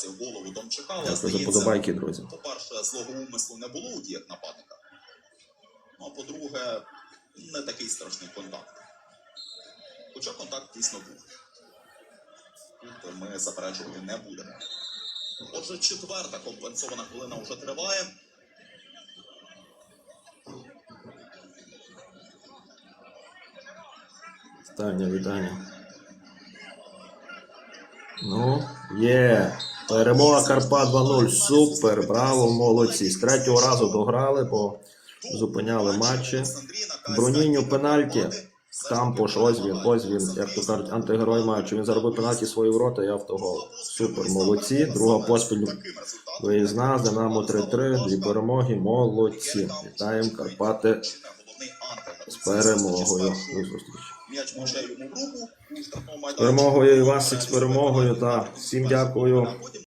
ситуація в голову Домчака, але Дякую за подобайки, друзі. по-перше, злого умислу не було у діях нападника. Ну, а по-друге, не такий страшний контакт. Хоча контакт дійсно був. Тут ми заперечувати не будемо. Отже, четверта компенсована хвилина вже триває. Вітання, вітання. Ну, є. Перемога Карпат 2-0. Супер, браво, молодці. З третього разу дограли, бо зупиняли матчі. Бронінню пенальті. Кампош, ось він, ось він, як то кажуть, антигерой матчу. Він заробив пенальті свої ворота і автогол. Супер, молодці. Друга поспіль виїзна, Динамо 3-3, дві перемоги, молодці. Вітаємо Карпати перемогою. До зустрічі. М'яч може йому в руку. у. Перемогою і вас з перемогою. Та всім дякую.